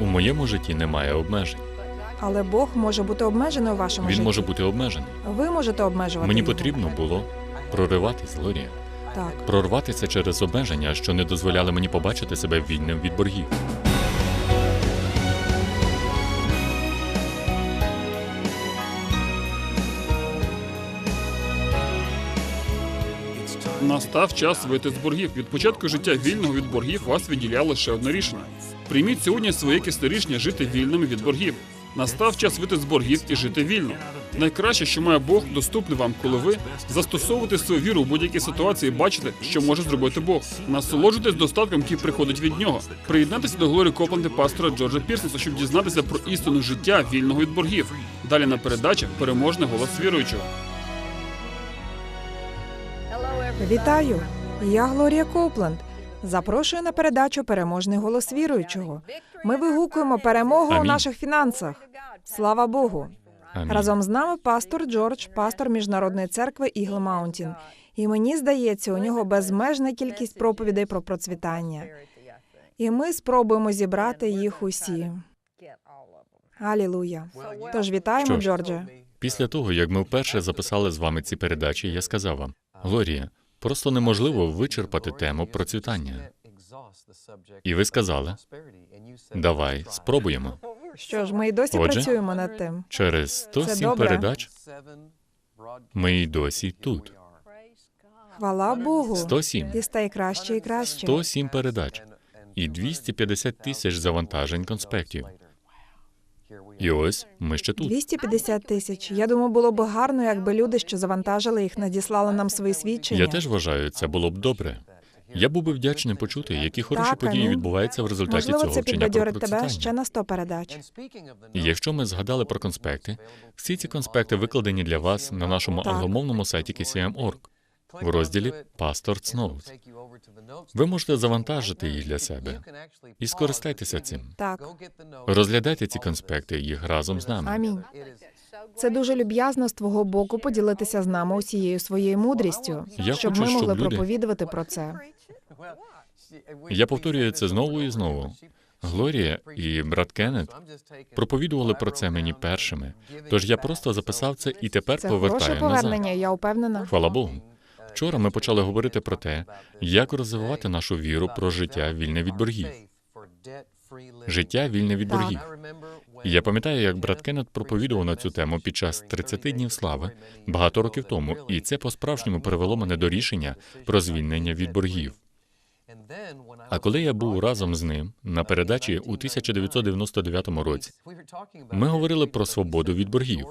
У моєму житті немає обмежень. Але Бог може бути обмежений у вашому Він житті. може бути обмежений. Ви можете обмежувати. Мені його. потрібно було прориватись, Глорія. Так. Прорватися через обмеження, що не дозволяли мені побачити себе вільним від боргів. Настав час вийти з боргів. Від початку життя вільного від боргів вас відділяло лише одне рішення. Прийміть сьогодні своє кисне рішення жити вільними від боргів. Настав час вийти з боргів і жити вільно. Найкраще, що має Бог, доступне вам, коли ви застосовуєте свою віру в будь-якій ситуації, і бачите, що може зробити Бог. Насолоджуйтесь достатком, який приходить від нього. Приєднайтеся до Глорі Копленда пастора Джорджа Пірсенса, щоб дізнатися про істину життя вільного від боргів. Далі на передачі переможний голос віруючого. Вітаю! Я Глорія Копленд. Запрошую на передачу Переможний голос віруючого. Ми вигукуємо перемогу у наших фінансах. Слава Богу! Амінь. Разом з нами пастор Джордж, пастор міжнародної церкви Ігл Маунтін. І мені здається, у нього безмежна кількість проповідей про процвітання. І ми спробуємо зібрати їх усі. Алілуя. Тож вітаємо, Джордже. Після того, як ми вперше записали з вами ці передачі, я сказав вам: Глорія, просто неможливо вичерпати тему процвітання. І ви сказали, давай спробуємо. Що ж, ми і досі Отже. працюємо над тим. Через 107 добре. передач ми й досі тут. Хвала Богу. 107. І стає краще і краще. 107 передач і 250 тисяч завантажень конспектів. І ось ми ще тут. 250 тисяч. Я думаю, було б гарно, якби люди, що завантажили їх, надіслали нам свої свідчення. Я теж вважаю, це було б добре. Я був би вдячний почути, які хороші Так, події відбуваються в результаті Можливо, цього це вчення про тебе ще на 100 передач. І якщо ми згадали про конспекти, всі ці конспекти викладені для вас на нашому Так. англомовному сайті KCM.org в розділі Pastor Notes. Ви можете завантажити їх для себе і скористайтеся цим. Так, Розглядайте ці конспекти їх разом з нами. амінь. Це дуже люб'язно з твого боку поділитися з нами усією своєю мудрістю, Я щоб хочу, ми щоб могли люди- проповідувати про це. Я повторюю це знову і знову. Глорія і брат Кеннет проповідували про це мені першими. Тож я просто записав це і тепер Це повертаю повернення, назад. я впевнена. Хвала Богу. Вчора ми почали говорити про те, як розвивати нашу віру про життя вільне від боргів. Життя вільне від боргів. І я пам'ятаю, як брат Кеннет проповідував на цю тему під час 30 днів слави багато років тому, і це по-справжньому привело мене до рішення про звільнення від боргів. А коли я був разом з ним на передачі у 1999 році, ми говорили про свободу від боргів.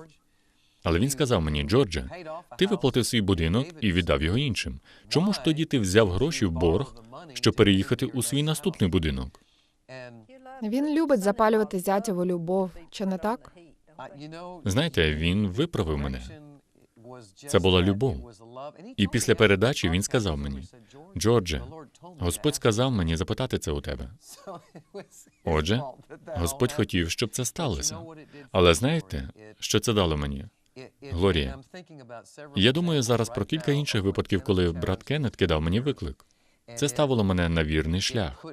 Але він сказав мені, Джордже, ти виплатив свій будинок і віддав його іншим. Чому ж тоді ти взяв гроші в борг, щоб переїхати у свій наступний будинок? Він любить запалювати зятєву любов, чи не так? Знаєте, він виправив мене. Це була любов. І після передачі він сказав мені, Джордже, Господь сказав мені запитати це у тебе. Отже, Господь хотів, щоб це сталося. Але знаєте, що це дало мені? Глорія. Я думаю зараз про кілька інших випадків, коли брат Кеннет кидав мені виклик. Це ставило мене на вірний шлях.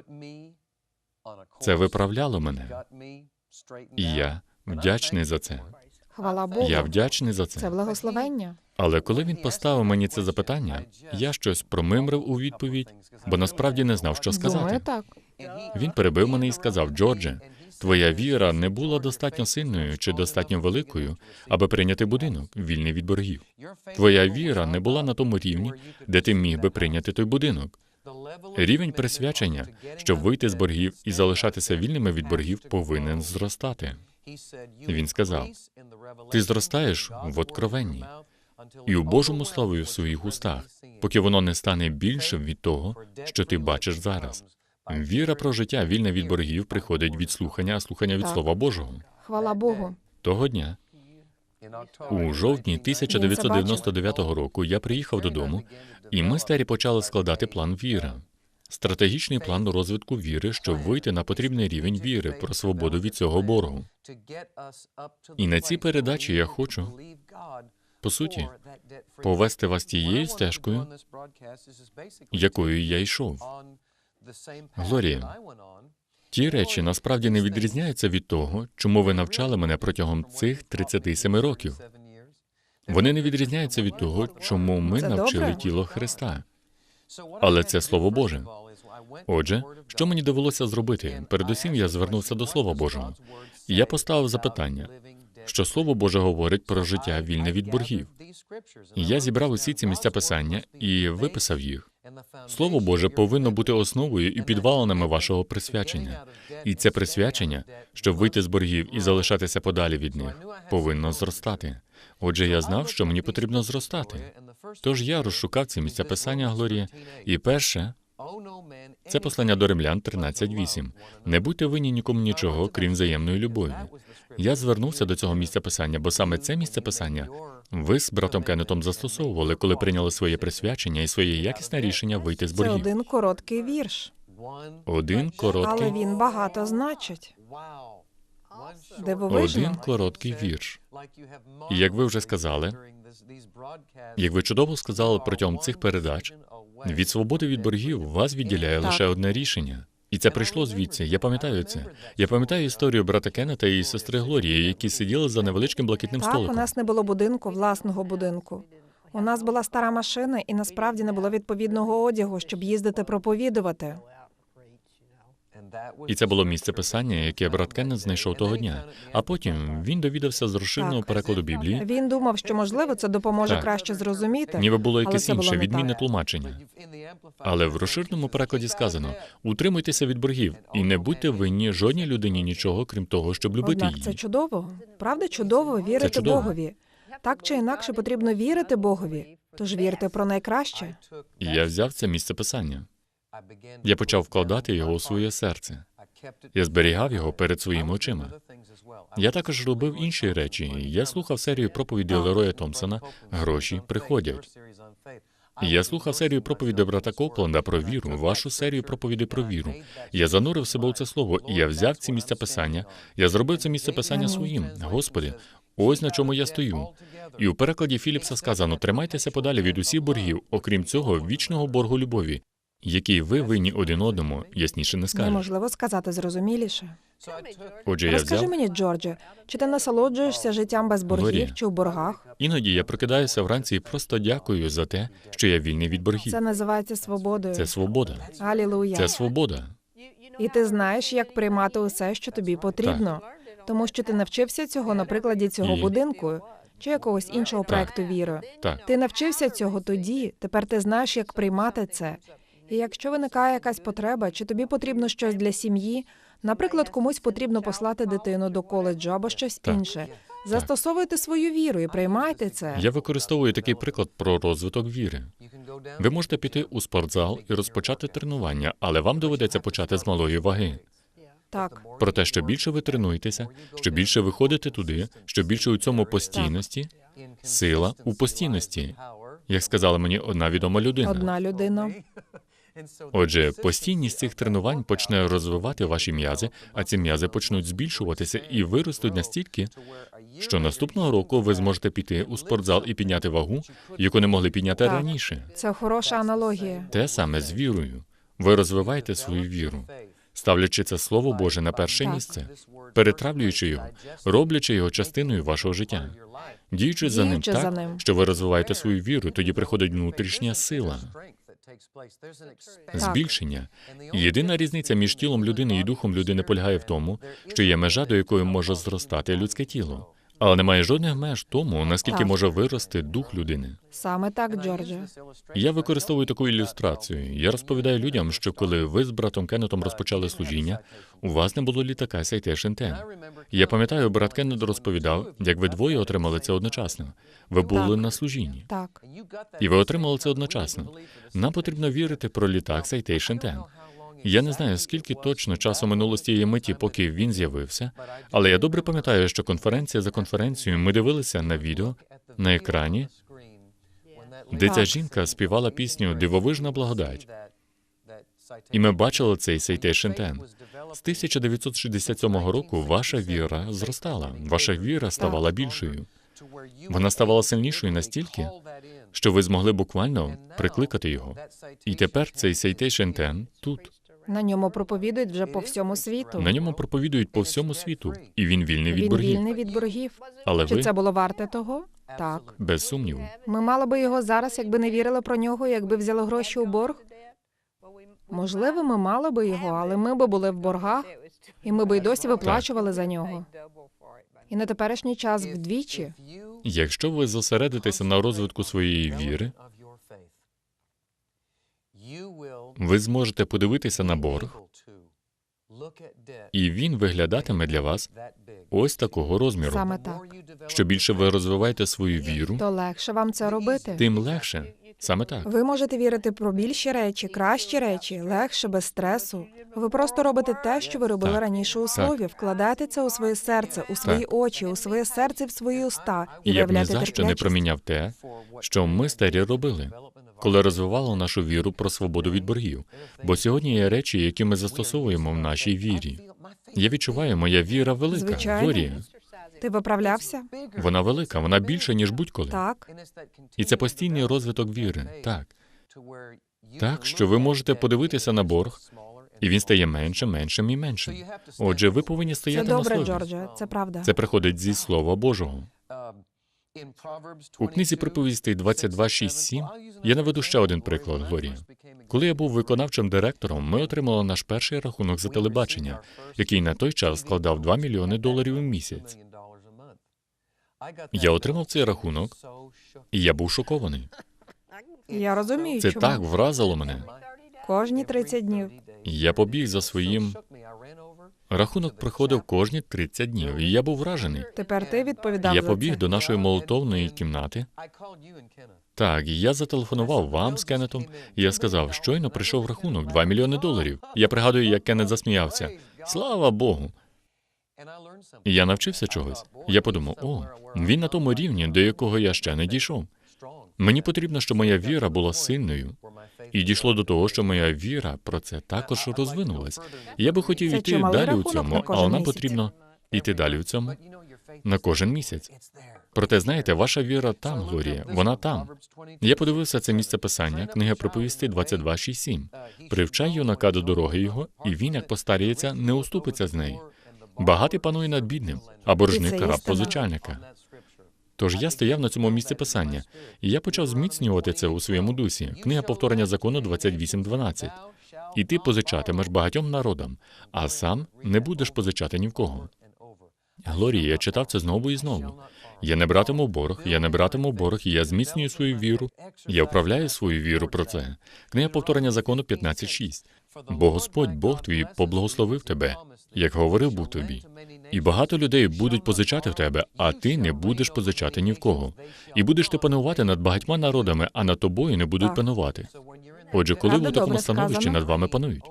Це виправляло мене. І я вдячний за це. Хвала Богу. Я вдячний за Це це. благословення. Але коли він поставив мені це запитання, я щось промимрив у відповідь, бо насправді не знав, що Думаю, сказати. так. Він перебив мене і сказав: Джордже, твоя віра не була достатньо сильною чи достатньо великою, аби прийняти будинок, вільний від боргів. Твоя віра не була на тому рівні, де ти міг би прийняти той будинок. Рівень присвячення, щоб вийти з боргів і залишатися вільними від боргів, повинен зростати. Він сказав: Ти зростаєш в откровенні і у Божому слові в своїх устах, поки воно не стане більшим від того, що ти бачиш зараз. Віра про життя вільне від боргів приходить від слухання, а слухання від Так. Слова Божого. Хвала Богу. Того дня, у жовтні 1999 року, я приїхав додому, і ми старі почали складати план віри. Стратегічний план розвитку віри, щоб вийти на потрібний рівень віри про свободу від цього боргу. І на цій передачі я хочу, По суті, повести вас тією стежкою, якою я йшов. Глорія, Ті речі насправді не відрізняються від того, чому ви навчали мене протягом цих 37 років. Вони не відрізняються від того, чому ми навчили тіло Христа. Але це Слово Боже. Отже, що мені довелося зробити? Передусім я звернувся до Слова Божого. І я поставив запитання, що Слово Боже говорить про життя вільне від боргів. І я зібрав усі ці місця писання і виписав їх. Слово Боже повинно бути основою і підвалинами вашого присвячення. І це присвячення, щоб вийти з боргів і залишатися подалі від них, повинно зростати. Отже, я знав, що мені потрібно зростати. Тож я розшукав ці місця писання Глорія, і перше це послання до римлян 13.8. Не будьте винні нікому нічого, крім взаємної любові. Я звернувся до цього місця писання, бо саме це місце писання ви з братом Кеннетом застосовували, коли прийняли своє присвячення і своє якісне рішення вийти з Це боргів. один короткий вірш, Один короткий, але він багато значить. Дивовижно. один короткий вірш. І як ви вже сказали, Як ви чудово сказали протягом цих передач, від свободи від боргів вас відділяє Так. лише одне рішення. І це прийшло звідси. Я пам'ятаю це. Я пам'ятаю історію брата Кеннета і сестри Глорії, які сиділи за невеличким блакитним Так, у нас не було будинку, власного будинку. У нас була стара машина, і насправді не було відповідного одягу, щоб їздити проповідувати. І це було місце писання, яке брат Кеннет знайшов того дня. А потім він довідався з розширеного перекладу Біблії, Він думав, що можливо це допоможе Так. краще зрозуміти. ніби було якесь було інше, відмінне тлумачення. Але в розширеному перекладі сказано: утримуйтеся від боргів і не будьте винні жодній людині нічого, крім того, щоб любити Однак це чудово. Правда, чудово вірити чудово. Богові. Так чи інакше потрібно вірити Богові. Тож вірте про найкраще. І я взяв це місце писання. Я почав вкладати його у своє серце. Я зберігав його перед своїми очима. Я також робив інші речі. Я слухав серію проповідей Лероя Томпсона Гроші приходять. Я слухав серію проповідей брата Копленда про віру, вашу серію проповідей про віру. Я занурив себе у це слово, і я взяв ці місця писання. Я зробив це місце писання своїм. Господи, ось на чому я стою. І у перекладі Філіпса сказано: тримайтеся подалі від усіх боргів, окрім цього вічного боргу любові, який ви винні один одному, ясніше не скажеш. Неможливо сказати зрозуміліше. Отже, я Розкажи взяв. мені, Джордже, чи ти насолоджуєшся життям без боргів Глорія. чи у боргах? Іноді я прокидаюся вранці і просто дякую за те, що я вільний від боргів. Це називається свободою. Це свобода. Алілуя. Це свобода. І ти знаєш, як приймати усе, що тобі потрібно, тому що ти навчився цього на прикладі цього І- будинку чи якогось іншого проекту віри. Так. Ти навчився цього тоді. Тепер ти знаєш, як приймати це. І якщо виникає якась потреба, чи тобі потрібно щось для сім'ї, наприклад, комусь потрібно послати дитину до коледжу або щось Так. інше. Застосовуйте свою віру і приймайте це. Я використовую такий приклад про розвиток віри. Ви можете піти у спортзал і розпочати тренування, але вам доведеться почати з малої ваги. Так, Проте, що більше ви тренуєтеся, що більше ви ходите туди, що більше у цьому постійності, сила у постійності, як сказала мені одна відома людина. одна людина. Отже, постійність цих тренувань почне розвивати ваші м'язи, а ці м'язи почнуть збільшуватися і виростуть настільки, що наступного року ви зможете піти у спортзал і підняти вагу, яку не могли підняти Так. раніше. Це хороша аналогія. Те саме з вірою. Ви розвиваєте свою віру, ставлячи це слово Боже на перше Так. місце, перетравлюючи його, роблячи його частиною вашого життя. Діючи за ним за так, ним. що ви розвиваєте свою віру, тоді приходить внутрішня сила, збільшення. Єдина різниця між тілом людини і духом людини полягає в тому, що є межа, до якої може зростати людське тіло. Але немає жодних меж тому, наскільки Так. може вирости дух людини. Саме так, Джордже. Я використовую таку ілюстрацію. Я розповідаю людям, що коли ви з братом Кеннетом розпочали служіння, у вас не було літака Citation 10. Я пам'ятаю, брат Кеннет розповідав, як ви двоє отримали це одночасно. Ви були Так. на служінні, Так, і ви отримали це одночасно. Нам потрібно вірити про літак Citation 10. Я не знаю, скільки точно часу минуло з тієї миті, поки він з'явився, але я добре пам'ятаю, що конференція за конференцією ми дивилися на відео на екрані, де ця жінка співала пісню Дивовижна благодать. І ми бачили цей Citation 10. З 1967 року ваша віра зростала, ваша віра ставала більшою. Вона ставала сильнішою настільки, що ви змогли буквально прикликати його. І тепер цей Citation 10 тут. На ньому проповідують вже по всьому світу. На ньому проповідують по всьому світу, і він вільний від Він боргів. вільний від боргів. Але Чи ви це було варте того? Так. без сумніву. Ми мали би його зараз, якби не вірили про нього, якби взяли гроші у борг. Можливо, ми мали би його, але ми би були в боргах, і ми би й досі виплачували за нього. І на теперішній час вдвічі. Якщо ви зосередитеся на розвитку своєї віри, ви зможете подивитися на борг, і він виглядатиме для вас ось такого розміру. Саме так. Що більше ви розвиваєте свою віру, То легше вам це робити. тим легше. Саме так. Ви можете вірити про більші речі, кращі речі, легше, без стресу. Ви просто робите те, що ви робили Так. раніше у слові. Вкладаєте це у своє серце, у свої очі, у своє серце, в свої уста і І я б ні за що не проміняв те, що ми старі робили, коли розвивало нашу віру про свободу від боргів. Бо сьогодні є речі, які ми застосовуємо в нашій вірі. Я відчуваю, моя віра велика. Звичайно. Глорія. Ти виправлявся? Вона велика, вона більша, ніж будь-коли. Так. І це постійний розвиток віри. Так. Так, що ви можете подивитися на борг, і він стає меншим, меншим і меншим. Отже, ви повинні Це стояти на добре, слові. Джордже, це правда. Це приходить зі Слова Божого. У книзі приповістей 22.6.7 я наведу ще один приклад, Глорія. Коли я був виконавчим директором, ми отримали наш перший рахунок за телебачення, який на той час складав 2 мільйони доларів у місяць. Я отримав цей рахунок, і я був шокований. Я розумію, Це чому. так вразило мене. Кожні 30 днів. Я побіг за своїм. Рахунок приходив кожні 30 днів, і я був вражений. Тепер ти відповідав Я за побіг це. до нашої молитовної кімнати. Так, я зателефонував вам з Кеннетом, і я сказав, щойно прийшов рахунок 2 мільйони доларів. Я пригадую, як Кеннет засміявся. Слава Богу! І я навчився чогось. Я подумав, о, він на тому рівні, до якого я ще не дійшов. Мені потрібно, щоб моя віра була сильною. І дійшло до того, що моя віра про це також розвинулась. І Я би хотів йти далі у цьому, а нам потрібно йти далі у цьому на кожен місяць. Проте, знаєте, ваша віра там, Глорія, вона там. Я подивився це місце писання, книга проповісти 22.6.7. Привчай юнака до дороги його, і він, як постаріється, не уступиться з неї. Багатий панує над бідним, а боржник раб позичальника. Тож я стояв на цьому місці писання, і я почав зміцнювати це у своєму дусі. Книга повторення закону 28.12. І ти позичатимеш багатьом народам, а сам не будеш позичати ні в кого. Глорія, я читав це знову і знову. Я не братиму борг, я не братиму борг, і я зміцнюю свою віру. Я вправляю свою віру про це. Книга повторення закону 15.6. Бо Господь Бог твій поблагословив тебе, як говорив був тобі. І багато людей будуть позичати в тебе, а ти не будеш позичати ні в кого. І будеш ти панувати над багатьма народами, а над тобою не будуть панувати. Отже, коли ви у такому становищі над вами панують.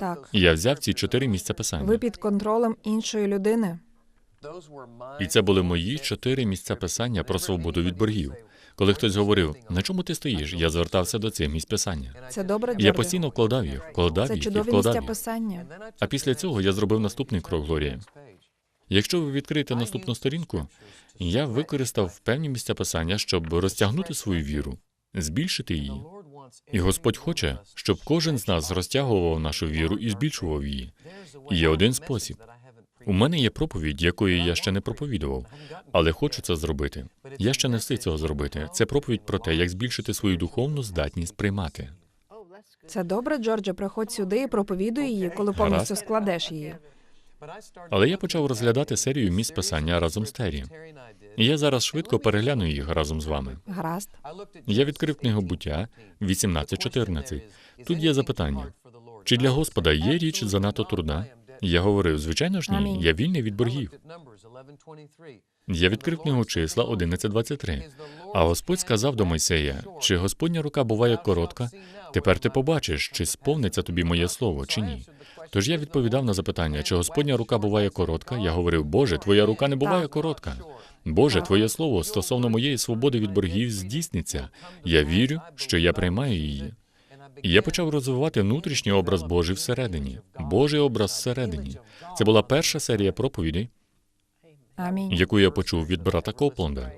Так. Я взяв ці чотири місця писання. Ви під контролем іншої людини. І це були мої чотири місця писання про свободу від боргів. Коли хтось говорив, на чому ти стоїш, я звертався до цих місць писання. Це добре, Я постійно вкладав їх, вкладав Це їх і чудові вкладав місця їх. писання. А після цього я зробив наступний крок, Глорія. Якщо ви відкриєте наступну сторінку, я використав певні місця писання, щоб розтягнути свою віру, збільшити її. І Господь хоче, щоб кожен з нас розтягував нашу віру і збільшував її. І є один спосіб. У мене є проповідь, якої я ще не проповідував, але хочу це зробити. Я ще не встиг цього зробити. Це проповідь про те, як збільшити свою духовну здатність приймати. Це добре, Джордже. Приходь сюди і проповідуй її, коли повністю складеш її. Але я почав розглядати серію місць писання разом з Террі. І я зараз швидко перегляну їх разом з вами. Гаразд. Я відкрив книгу буття 18.14. Тут є запитання: чи для Господа є річ занадто трудна? Я говорив, звичайно ж ні, я вільний від боргів. Я відкрив книгу числа 11.23. А Господь сказав до Мойсея: чи Господня рука буває коротка? Тепер ти побачиш, чи сповниться тобі моє слово, чи ні. Тож я відповідав на запитання, чи Господня рука буває коротка. Я говорив, Боже, твоя рука не буває коротка. Боже, твоє слово стосовно моєї свободи від боргів здійсниться. Я вірю, що я приймаю її. І я почав розвивати внутрішній образ Божий всередині. Божий образ всередині. Це була перша серія проповідей, Амінь. яку я почув від брата Копланда.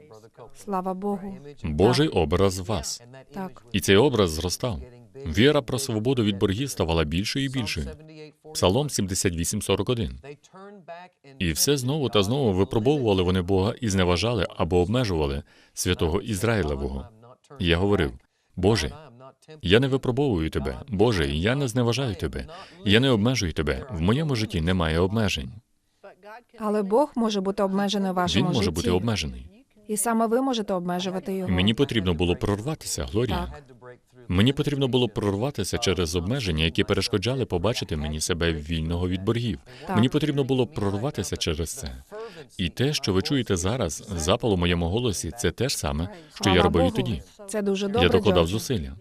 Слава Богу. Божий образ вас. Так. І цей образ зростав. Віра про свободу від боргів ставала більшою і більшою. Псалом 78.41. І все знову та знову випробовували вони Бога і зневажали або обмежували святого Ізраїлевого. І я говорив: Боже, я не випробовую тебе. Боже, я не зневажаю тебе. Я не обмежую тебе. В моєму житті немає обмежень. Але Бог може бути обмежений у Він вашому може житті. бути обмежений. І саме ви можете обмежувати його. Мені потрібно було прорватися, Глорія. Так. Мені потрібно було прорватися через обмеження, які перешкоджали побачити мені себе вільного від боргів. Так. Мені потрібно було прорватися через це. І те, що ви чуєте зараз, запал у моєму голосі, це те ж саме, що Слава я робив і Богу. тоді. Це дуже добре. Я докладав зусилля.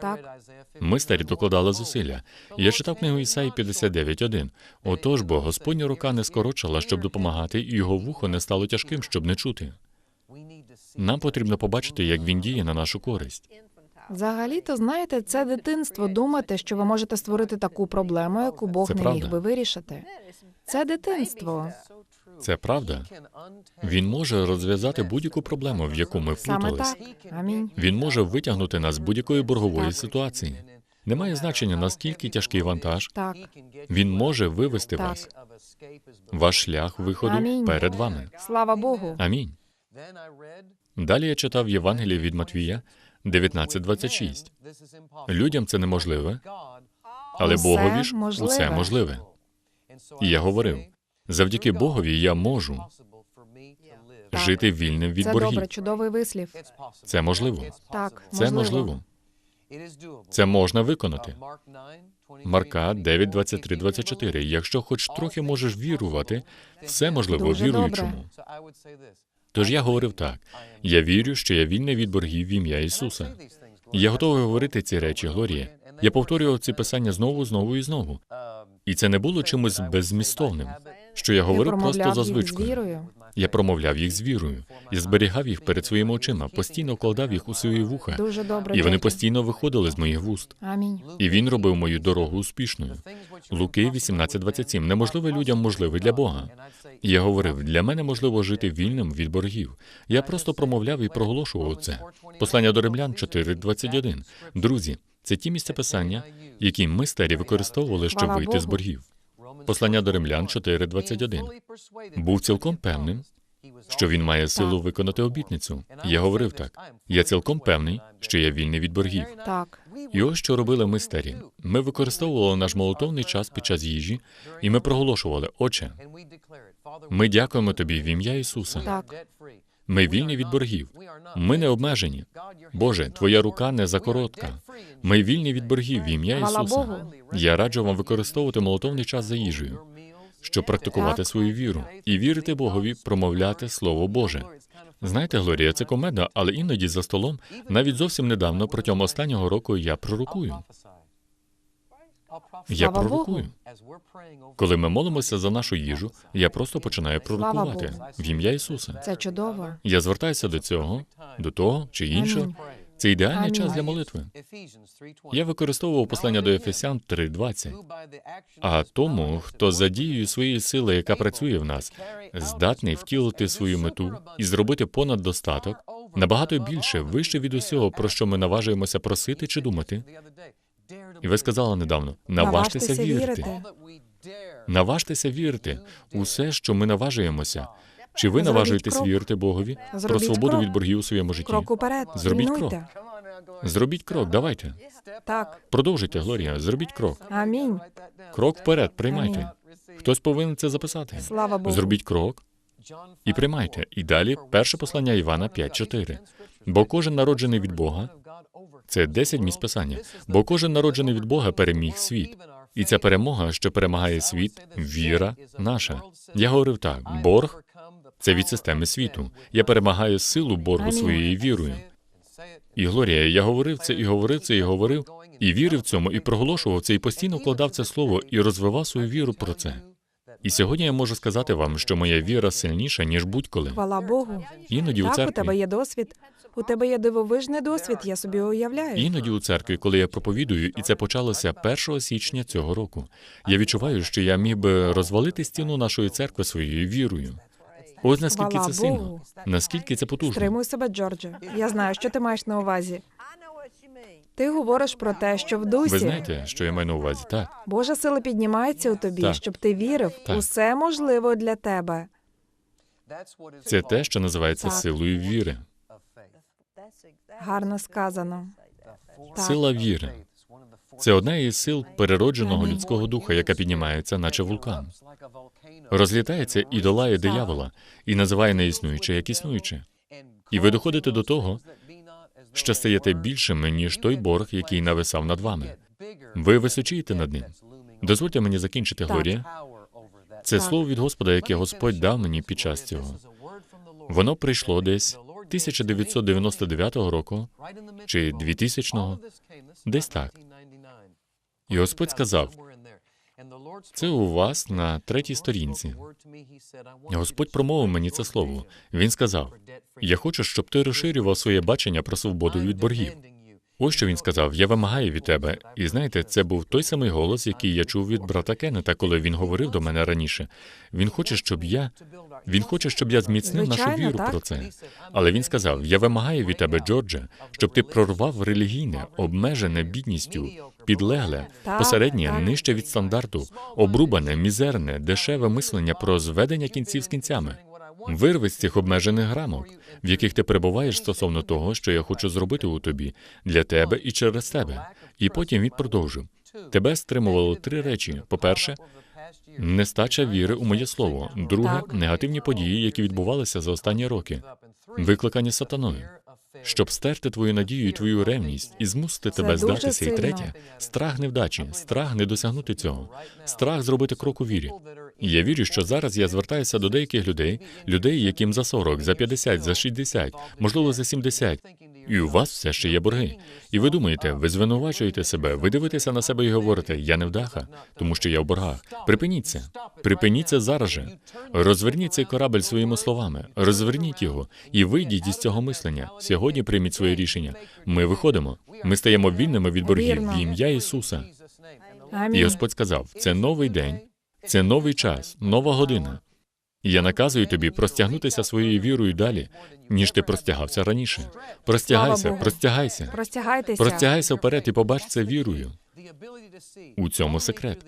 Так. Ми старі докладали зусилля. Я читав книгу Ісаї 59.1. Отож, бо Господня рука не скорочила, щоб допомагати, і його вухо не стало тяжким, щоб не чути. Нам потрібно побачити, як він діє на нашу користь. Взагалі-то, знаєте, це дитинство думати, що ви можете створити таку проблему, яку Бог Це не правда. міг би вирішити. Це дитинство. Це правда. Він може розв'язати будь-яку проблему, в яку ми вплутались. Амінь. Він може витягнути нас з будь-якої боргової ситуації. Немає значення, наскільки тяжкий вантаж. Так. Він може вивести Так. вас. Ваш шлях виходу Амінь. перед вами. Слава Богу. Амінь. Далі я читав Євангеліє від Матвія 19.26. Людям це неможливе, але Богові ж усе можливе. І я говорив: завдяки Богові я можу жити вільним від Це боргів. добре, чудовий вислів. Це можливо. Так, Це можливо. Це можна виконати. Марка 9, 23, 24. Якщо хоч трохи можеш вірувати, все можливо Дуже віруючому. Тож я говорив так: я вірю, що я вільний від боргів в ім'я Ісуса. Я готовий говорити ці речі, Глорія. Я повторював ці писання знову, знову і знову. І це не було чимось беззмістовним, що я Я говорив просто за звичкою. Я промовляв їх з вірою. Я зберігав їх перед своїми очима, постійно вкладав їх у свої вуха, Дуже добре. і вони постійно виходили з моїх вуст. Амінь. І він робив мою дорогу успішною. Луки 18.27. Неможливе людям можливе для Бога. Я говорив, для мене можливо жити вільним від боргів. Я просто промовляв і проголошував це. Послання до римлян 4.21. Друзі, це ті місця писання, які ми старі використовували, щоб вийти з боргів. Послання до римлян 4.21. Був цілком певним, що він має силу виконати обітницю. Я говорив так. Я цілком певний, що я вільний від боргів. Так. І ось що робили ми старі. Ми використовували наш молитовний час під час їжі, і ми проголошували: Отче, ми дякуємо тобі в ім'я Ісуса. Так. Ми вільні від боргів. Ми не обмежені. Боже, твоя рука не закоротка. Ми вільні від боргів в ім'я Ісуса. Я раджу вам використовувати молитовний час за їжею, щоб практикувати свою віру і вірити Богові, промовляти Слово Боже. Знаєте, Глорія, це комедно, але іноді за столом, навіть зовсім недавно, протягом останнього року, я пророкую. Я пророкую. Коли ми молимося за нашу їжу, я просто починаю пророкувати в ім'я Ісуса. Це чудово. Я звертаюся до цього, до того чи іншого. Амінь. Це ідеальний Амінь. час для молитви. Я використовував послання до Ефесян 3.20. А тому, хто за дією своєї сили, яка працює в нас, здатний втілити свою мету і зробити понад достаток, набагато більше, вище від усього, про що ми наважуємося просити чи думати. І ви сказали недавно: наважтеся вірити. Наважтеся вірити. Усе, що ми наважуємося. Чи ви Зробіть наважуєтесь крок. вірити Богові про свободу крок. від боргів у своєму житті? Крок уперед. Зробіть Пільнуйте. Зробіть крок, давайте. Так. Продовжуйте, Глорія, зробіть крок. Амінь. Крок вперед, приймайте. Хтось повинен це записати. Слава Богу. Зробіть крок і приймайте. І далі перше послання Івана 5.4. Бо кожен народжений від Бога, це 10 місць писання, бо кожен народжений від Бога переміг світ. І ця перемога, що перемагає світ, віра наша. Я говорив так: борг це від системи світу. Я перемагаю силу боргу своєю вірою. І Глорія, я говорив це і говорив це, і говорив, і вірив цьому, і проголошував це, і постійно вкладав це слово, і розвивав свою віру про це. І сьогодні я можу сказати вам, що моя віра сильніша, ніж будь-коли. Хвала Богу. Іноді у Так, у тебе є досвід. У тебе є дивовижний досвід, я собі уявляю. іноді у церкві, коли я проповідую, і це почалося 1 січня цього року. Я відчуваю, що я міг би розвалити стіну нашої церкви своєю вірою. Ось наскільки Хвала це сильно, Богу. наскільки це потужно. Стримуй себе, Джордже. Я знаю, що ти маєш на увазі. Ти говориш про те, що в дусі Ви знаєте, що я маю на увазі? Так. Божа сила піднімається у тобі, Так. щоб ти вірив. Так. Усе можливо для тебе. Це те, що називається Так. силою віри. Гарно сказано. Так. Сила віри. Це одна із сил переродженого людського духа, яка піднімається, наче вулкан. Розлітається і долає диявола, і називає неіснуюче як існуюче. І ви доходите до того, що стаєте більшими, ніж той борг, який нависав над вами. Ви височієте над ним. Дозвольте мені закінчити, Глорія. Це Так. слово від Господа, яке Господь дав мені під час цього. Воно прийшло десь 1999 року чи 2000-го, десь так. І Господь сказав, це у вас на третій сторінці. Господь промовив мені це слово. Він сказав: Я хочу, щоб ти розширював своє бачення про свободу від боргів. Ось що він сказав: Я вимагаю від тебе. І знаєте, це був той самий голос, який я чув від брата Кеннета, коли він говорив до мене раніше. Він хоче, щоб я він хоче, щоб я зміцнив нашу віру так. про це. Але він сказав: Я вимагаю від тебе, Джордже, щоб ти прорвав релігійне, обмежене бідністю, підлегле, Так, посереднє, так. нижче від стандарту, обрубане, мізерне, дешеве мислення про зведення кінців з кінцями. Вирви з цих обмежених рамок, в яких ти перебуваєш стосовно того, що я хочу зробити у тобі для тебе і через тебе. І потім він продовжив. Тебе стримувало три речі: по-перше, нестача віри у моє слово. Друге, негативні події, які відбувалися за останні роки, викликані сатаною. Щоб стерти твою надію і твою ревність і змусити тебе дуже здатися. І третє страх невдачі, страх не досягнути цього, страх зробити крок у вірі. Я вірю, що зараз я звертаюся до деяких людей, людей, яким за 40, за 50, за 60, можливо, за 70, і у вас все ще є борги. І ви думаєте, ви звинувачуєте себе, ви дивитеся на себе і говорите, я невдаха, тому що я в боргах. Припиніться, припиніться зараз же. Розверніть цей корабель своїми словами, розверніть його і вийдіть із цього мислення. Сьогодні прийміть своє рішення. Ми виходимо. Ми стаємо вільними від боргів в ім'я Ісуса. І Господь сказав: це новий день, це новий час, нова година. І я наказую тобі простягнутися своєю вірою далі, ніж ти простягався раніше. Простягайся, простягайся, Простягайтеся. простягайся вперед і побач це вірою. У цьому секрет,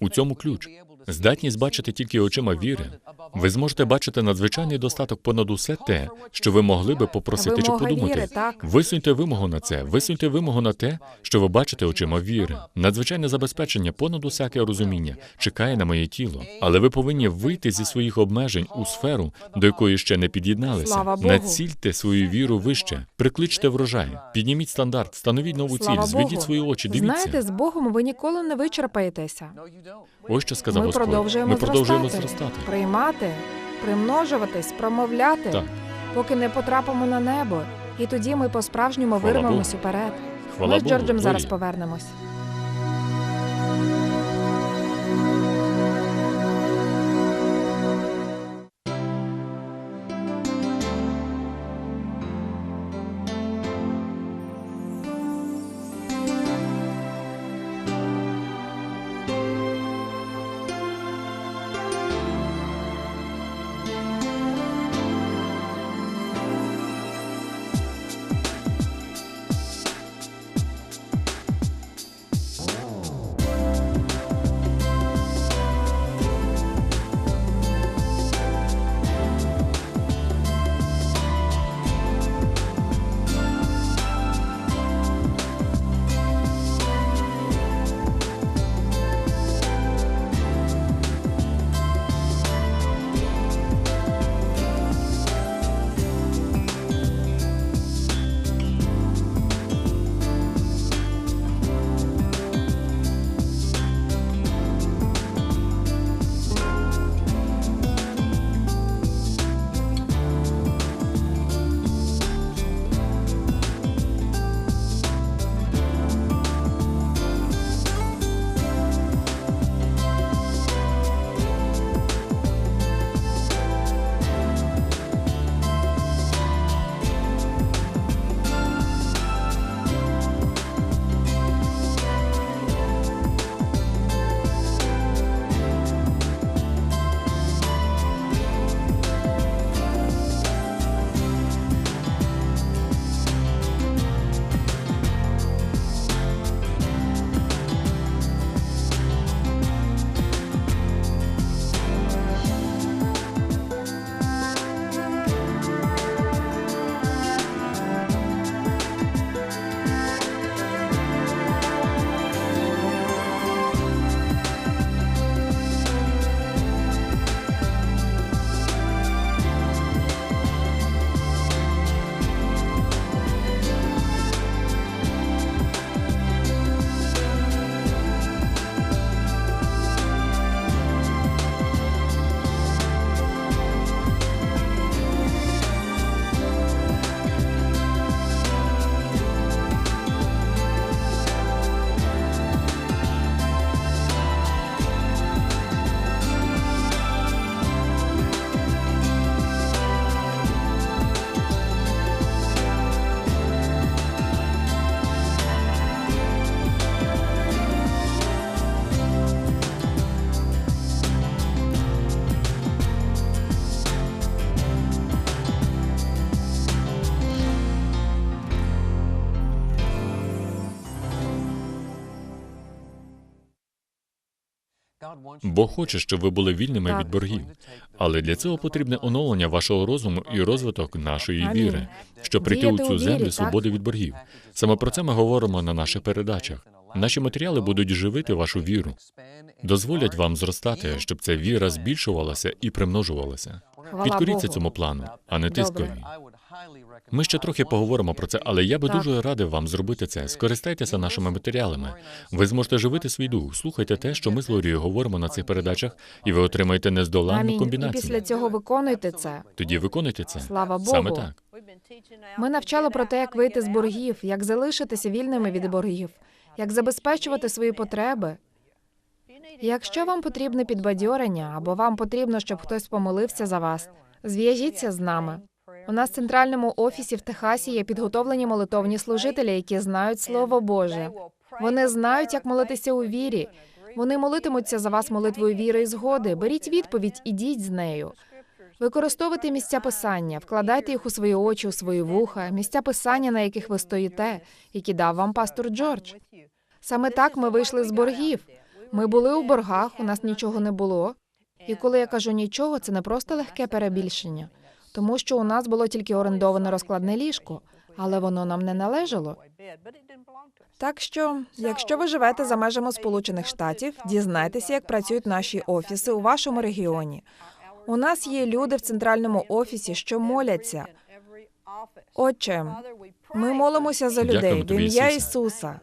у цьому ключ. Здатність бачити тільки очима віри. Ви зможете бачити надзвичайний достаток понад усе те, що ви могли би попросити чи подумати. віри, так. Висуньте вимогу на це, висуньте вимогу на те, що ви бачите очима віри. Надзвичайне забезпечення понад усяке розуміння чекає на моє тіло, але ви повинні вийти зі своїх обмежень у сферу, до якої ще не під'єдналися. Націльте свою віру вище, прикличте врожай, підніміть стандарт, становіть нову ціль, зведіть свої очі, дивіться. Знаєте, з Богом ви ніколи не вичерпаєтеся. Ось що сказав Ми Господь. продовжуємо, Ми продовжуємо зростати, зростати. приймати, примножуватись, промовляти, Так. поки не потрапимо на небо. І тоді ми по-справжньому вирвемось уперед. Хвала ми з Богу, Джорджем зараз повернемось. Бог хоче, щоб ви були вільними Так. від боргів. Але для цього потрібне оновлення вашого розуму і розвиток нашої віри, щоб прийти у Діяти цю у землю так? свободи від боргів. Саме про це ми говоримо на наших передачах. Наші матеріали будуть живити вашу віру, дозволять вам зростати, щоб ця віра збільшувалася і примножувалася. Підкоріться цьому плану, а не тискові. Ми ще трохи поговоримо про це, але я би Так. дуже радив вам зробити це. Скористайтеся нашими матеріалами. Ви зможете живити свій дух. Слухайте те, що ми з Лорією говоримо на цих передачах, і ви отримаєте нездоланну Амінь. І комбінацію. після цього виконуйте це. Тоді виконуйте це. Слава Богу. Саме так. Ми навчали про те, як вийти з боргів, як залишитися вільними від боргів, як забезпечувати свої потреби. Якщо вам потрібне підбадьорення або вам потрібно, щоб хтось помолився за вас, зв'яжіться з нами. У нас в центральному офісі в Техасі є підготовлені молитовні служителі, які знають Слово Боже. Вони знають, як молитися у вірі. Вони молитимуться за вас молитвою віри і згоди. Беріть відповідь, ідіть з нею. Використовуйте місця писання, вкладайте їх у свої очі, у свої вуха, місця писання, на яких ви стоїте, які дав вам пастор Джордж. Саме так ми вийшли з боргів. Ми були у боргах, у нас нічого не було. І коли я кажу нічого, це не просто легке перебільшення, тому що у нас було тільки орендоване розкладне ліжко, але воно нам не належало. Так що, якщо ви живете за межами Сполучених Штатів, дізнайтеся, як працюють наші офіси у вашому регіоні. У нас є люди в центральному офісі, що моляться. Отче, ми молимося за людей в ім'я Ісуса.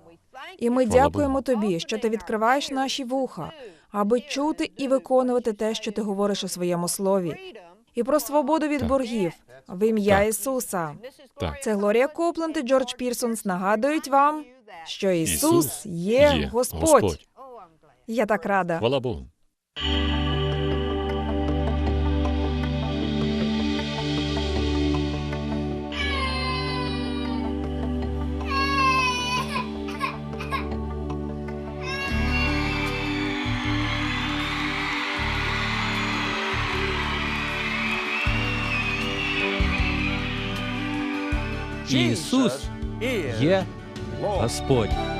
І ми дякуємо тобі, що ти відкриваєш наші вуха, аби чути і виконувати те, що ти говориш у своєму слові, і про свободу від Так. боргів в ім'я Так. Ісуса. Так. Це Глорія Копленд і Джордж Пірсонс нагадують вам, що Ісус, Ісус є, є Господь. Господь. Я так рада. Хвала Богу. Ісус є Господь.